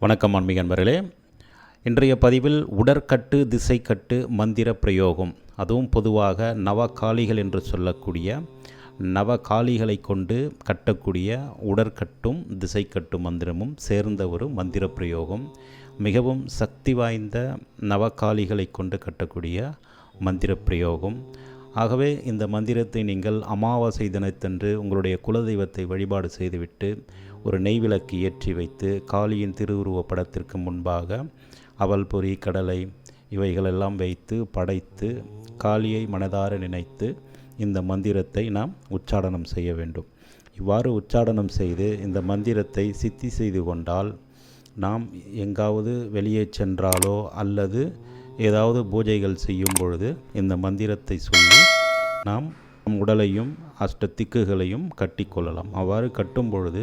வணக்கம் ஆன்மீக நண்பர்களே இன்றைய பதிவில் உடற்கட்டு திசைக்கட்டு மந்திர பிரயோகம் அதுவும் பொதுவாக நவகாளிகள் என்று சொல்லக்கூடிய நவகாளிகளை கொண்டு கட்டக்கூடிய உடற்கட்டும் திசைக்கட்டு மந்திரமும் சேர்ந்த ஒரு மந்திர பிரயோகம் மிகவும் சக்தி வாய்ந்த நவகாளிகளை கொண்டு கட்டக்கூடிய மந்திர பிரயோகம். ஆகவே இந்த மந்திரத்தை நீங்கள் அமாவாசை தினத்தன்று உங்களுடைய குலதெய்வத்தை வழிபாடு செய்துவிட்டு ஒரு நெய் விளக்கு ஏற்றி வைத்து காளியின் திருவுருவ படத்திற்கு முன்பாக அவல் பொறி கடலை இவைகளெல்லாம் வைத்து படைத்து காளியை மனதார நினைத்து இந்த மந்திரத்தை நாம் உச்சாடனம் செய்ய வேண்டும். இவ்வாறு உச்சாடனம் செய்து இந்த மந்திரத்தை சித்தி செய்து கொண்டால் நாம் எங்காவது வெளியே சென்றாலோ அல்லது ஏதாவது பூஜைகள் செய்யும் பொழுது இந்த மந்திரத்தை சொல்லி நாம் நம் உடலையும் அஷ்ட திக்குகளையும் கட்டிக்கொள்ளலாம். அவ்வாறு கட்டும் பொழுது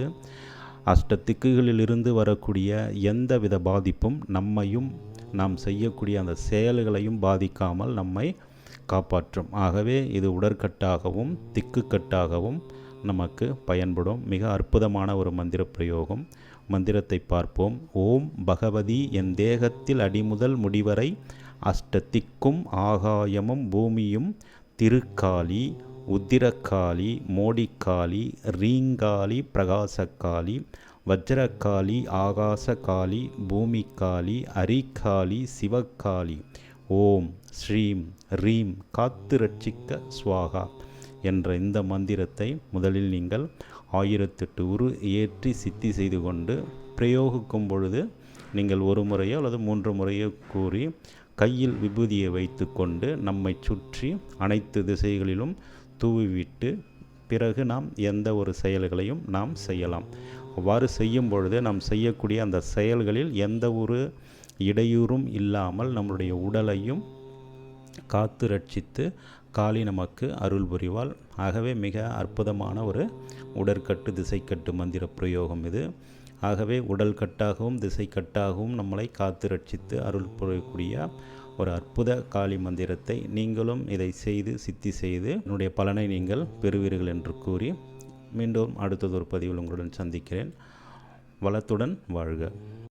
அஷ்ட திக்குகளிலிருந்து வரக்கூடிய எந்தவித பாதிப்பும் நம்மையும் நாம் செய்யக்கூடிய அந்த செயல்களையும் பாதிக்காமல் நம்மை காப்பாற்றும். ஆகவே இது உடற்கட்டாகவும் திக்குக்கட்டாகவும் நமக்கு பயன்படும். மிக அற்புதமான ஒரு மந்திர பிரயோகம் மந்திரத்தை பார்ப்போம். ஓம் பகவதி என் தேகத்தில் அடிமுதல் முடிவரை அஷ்டத்திக்கும் ஆகாயமும் பூமியும் திருக்காளி உத்திரக்காளி மோடிக்காளி ரீங்காளி பிரகாசக்காளி வஜ்ரக்காளி ஆகாசகாளி பூமிக்காளி அரிக்காளி சிவக்காளி ஓம் ஸ்ரீம் ரீம் காத்து ரட்சிக்க ஸ்வாகா என்ற இந்த மந்திரத்தை முதலில் நீங்கள் ஆயிரத்தெட்டு உரு ஏற்றி சித்தி செய்து கொண்டு பிரயோகிக்கும் பொழுது நீங்கள் ஒரு முறையோ அல்லது மூன்று முறையோ கூறி கையில் விபூதியை வைத்து கொண்டு நம்மை சுற்றி அனைத்து திசைகளிலும் தூவிவிட்டு பிறகு நாம் எந்த ஒரு செயல்களையும் நாம் செய்யலாம். அவ்வாறு செய்யும் பொழுது நாம் செய்யக்கூடிய அந்த செயல்களில் எந்த ஒரு இடையூறும் இல்லாமல் நம்முடைய உடலையும் காத்து ரட்சித்து காளி நமக்கு அருள் புரிவாள். ஆகவே மிக அற்புதமான ஒரு உடற்கட்டு திசைக்கட்டு மந்திர பிரயோகம் இது. ஆகவே உடல் கட்டாகவும் திசை கட்டாகவும் நம்மளை காத்து ரட்சித்து அருள் புரியக்கூடிய ஒரு அற்புத காளி மந்திரத்தை நீங்களும் இதை செய்து சித்தி செய்து என்னுடைய பலனை நீங்கள் பெறுவீர்கள் என்று கூறி மீண்டும் அடுத்ததொரு பதிவில் உங்களுடன் சந்திக்கிறேன். வளத்துடன் வாழ்க.